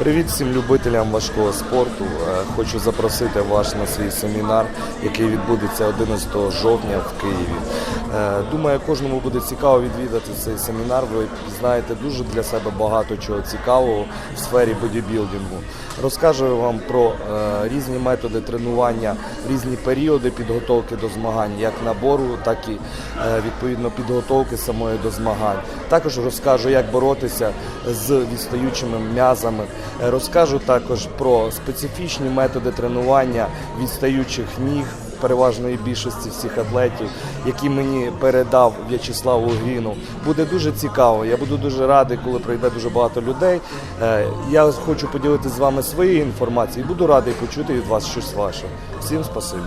Привіт всім любителям важкого спорту. Е, Хочу запросити вас на свій семінар, який відбудеться 11 жовтня в Києві. Е, Думаю, кожному буде цікаво відвідати цей семінар. Ви знаєте дуже для себе багато чого цікавого в сфері бодібілдингу. Розкажу вам про е, різні методи тренування, різні періоди підготовки до змагань, як набору, так і відповідно підготовки самої до змагань. Також розкажу, як боротися з відстаючими м'язами. Розкажу також про специфічні методи тренування відстаючих ніг. Переважної більшості всіх атлетів, які мені передав В'ячеслав Угрінов. Буде дуже цікаво. Я буду дуже радий, коли прийде дуже багато людей. Е, Я хочу поділитися з вами своєю інформацією. Буду радий почути від вас щось ваше. Всім спасибі.